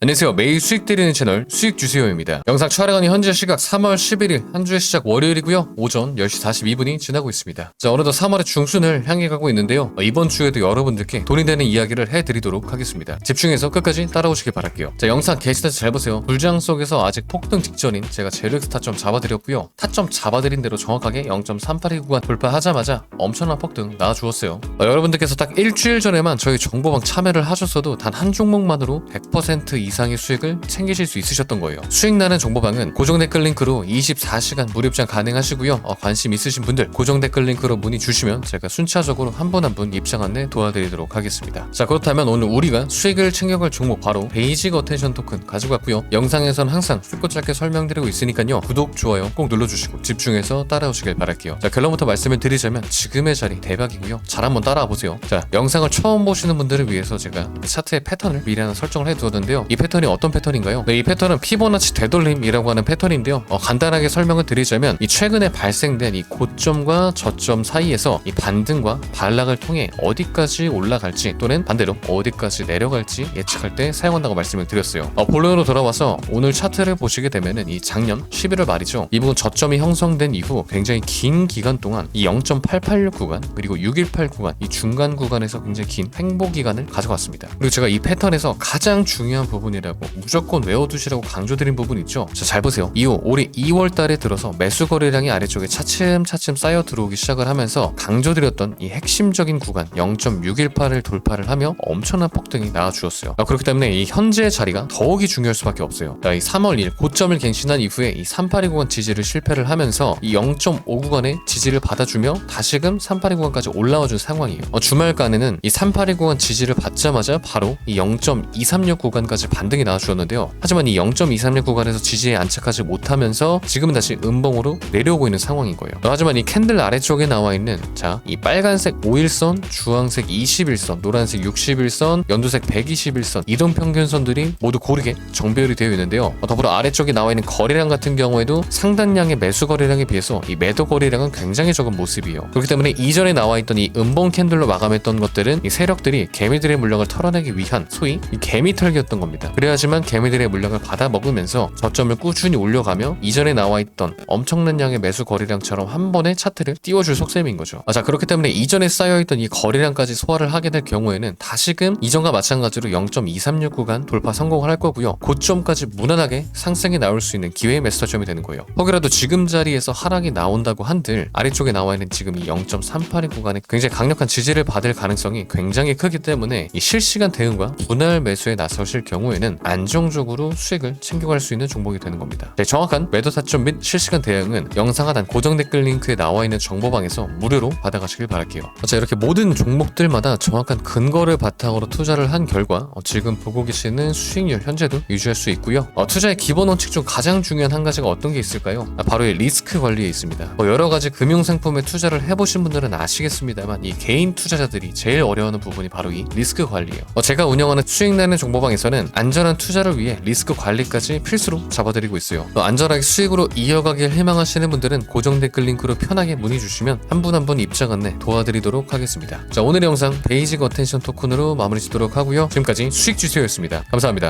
안녕하세요. 매일 수익 드리는 채널 수익 주세요입니다. 영상 촬영하는 현재 시각 3월 11일 한 주의 시작 월요일이고요. 오전 10시 42분이 지나고 있습니다. 자, 어느덧 3월의 중순을 향해 가고 있는데요. 어, 이번 주에도 여러분들께 돈이 되는 이야기를 해드리도록 하겠습니다. 집중해서 끝까지 따라오시길 바랄게요. 자, 영상 게시타서 잘 보세요. 불장 속에서 아직 폭등 직전인 제가 제르엑스 타점 잡아드렸고요. 타점 잡아드린 대로 정확하게 0.382 구간 돌파하자마자 엄청난 폭등 나와주었어요. 어, 여러분들께서 딱 일주일 전에만 저희 정보방 참여를 하셨어도 단 한 종목만으로 100% 이상의 수익을 챙기실 수 있으셨던 거예요. 수익 나는 정보방은 고정 댓글 링크로 24시간 무료 입장 가능하시고요. 어, 관심 있으신 분들 고정 댓글 링크로 문의 주시면 제가 순차적으로 한 분 한 분 입장 안내 도와드리도록 하겠습니다. 자 그렇다면 오늘 우리가 수익을 챙겨갈 종목 바로 베이직 어텐션 토큰 가지고 왔고요. 영상에서는 항상 쉽고 짧게 설명드리고 있으니까요. 구독, 좋아요 꼭 눌러주시고 집중해서 따라오시길 바랄게요. 자 결론부터 말씀을 드리자면 지금의 자리 대박이고요. 잘 한번 따라와 보세요. 자 영상을 처음 보시는 분들을 위해서 제가 차트의 패턴을 미리 하나 설정을 해두었는데요. 이 패턴이 어떤 패턴인가요? 네, 이 패턴은 피보나치 되돌림이라고 하는 패턴인데요. 어, 간단하게 설명을 드리자면 이 최근에 발생된 이 고점과 저점 사이에서 이 반등과 반락을 통해 어디까지 올라갈지 또는 반대로 어디까지 내려갈지 예측할 때 사용한다고 말씀을 드렸어요. 어, 본론으로 돌아와서 오늘 차트를 보시게 되면은 이 작년 11월 말이죠. 이 부분 저점이 형성된 이후 굉장히 긴 기간 동안 이 0.886 구간 그리고 618 구간 이 중간 구간에서 굉장히 긴 횡보 기간을 가져갔습니다. 그리고 제가 이 패턴에서 가장 중요한 부분 이라고 무조건 외워두시라고 강조드린 부분 있죠. 자, 잘 보세요. 이후 올해 2월 달에 들어서 매수 거래량이 아래쪽에 차츰차츰 쌓여 들어오기 시작을 하면서 강조드렸던 이 핵심적인 구간 0.618을 돌파를 하며 엄청난 폭등이 나와주었어요. 아, 그렇기 때문에 이 현재의 자리가 더욱이 중요할 수밖에 없어요. 자, 이 3월 1일 고점을 갱신한 이후에 이 382 구간 지지를 실패를 하면서 이 0.5 구간의 지지를 받아주며 다시금 382 구간까지 올라와준 상황이에요. 어, 주말간에는 이 382 구간 지지를 받자마자 바로 이 0.236 구간까지 반등이 나와주었는데요. 하지만 이 0.236 구간에서 지지에 안착하지 못하면서 지금은 다시 음봉으로 내려오고 있는 상황인 거예요. 어, 하지만 이 캔들 아래쪽에 나와 있는 자, 이 빨간색 5일선, 주황색 21선, 노란색 61선, 연두색 121선 이동 평균선들이 모두 고르게 정배열이 되어 있는데요. 어, 더불어 아래쪽에 나와 있는 거래량 같은 경우에도 상당량의 매수 거래량에 비해서 이 매도 거래량은 굉장히 적은 모습이에요. 그렇기 때문에 이전에 나와 있던 이 음봉 캔들로 마감했던 것들은 이 세력들이 개미들의 물량을 털어내기 위한 소위 이 개미 털기였던 겁니다. 그래야지만 개미들의 물량을 받아 먹으면서 저점을 꾸준히 올려가며 이전에 나와 있던 엄청난 양의 매수 거래량처럼 한 번에 차트를 띄워줄 속셈인 거죠. 아, 자 그렇기 때문에 이전에 쌓여있던 이 거래량까지 소화를 하게 될 경우에는 다시금 이전과 마찬가지로 0.236 구간 돌파 성공을 할 거고요. 고점까지 무난하게 상승이 나올 수 있는 기회의 매수타점이 되는 거예요. 혹여라도 지금 자리에서 하락이 나온다고 한들 아래쪽에 나와 있는 지금 이 0.382 구간에 굉장히 강력한 지지를 받을 가능성이 굉장히 크기 때문에 이 실시간 대응과 분할 매수에 나서실 경우에 는 안정적으로 수익을 챙겨갈 수 있는 종목이 되는 겁니다. 네, 정확한 매도 타점 및 실시간 대응은 영상 하단 고정 댓글 링크에 나와 있는 정보방에서 무료로 받아가시길 바랄게요. 자 이렇게 모든 종목들마다 정확한 근거를 바탕으로 투자를 한 결과 어, 지금 보고 계시는 수익률 현재도 유지할 수 있고요. 어, 투자의 기본 원칙 중 가장 중요한 한 가지가 어떤 게 있을까요? 아, 바로 이 리스크 관리에 있습니다. 뭐 여러 가지 금융 상품에 투자를 해보신 분들은 아시겠습니다만 이 개인 투자자들이 제일 어려워하는 부분이 바로 이 리스크 관리예요. 어, 제가 운영하는 수익 내는 정보방에서는 안 전한 투자를 위해 리스크 관리까지 필수로 잡아드리고 있어요. 또 안전하게 수익으로 이어가길 희망하시는 분들은 고정 댓글 링크로 편하게 문의 주시면 한 분 한분 입장 안내 도와드리도록 하겠습니다. 자 오늘의 영상 베이직 어텐션 토큰으로 마무리 짓도록 하고요. 지금까지 수익 주세요였습니다. 감사합니다.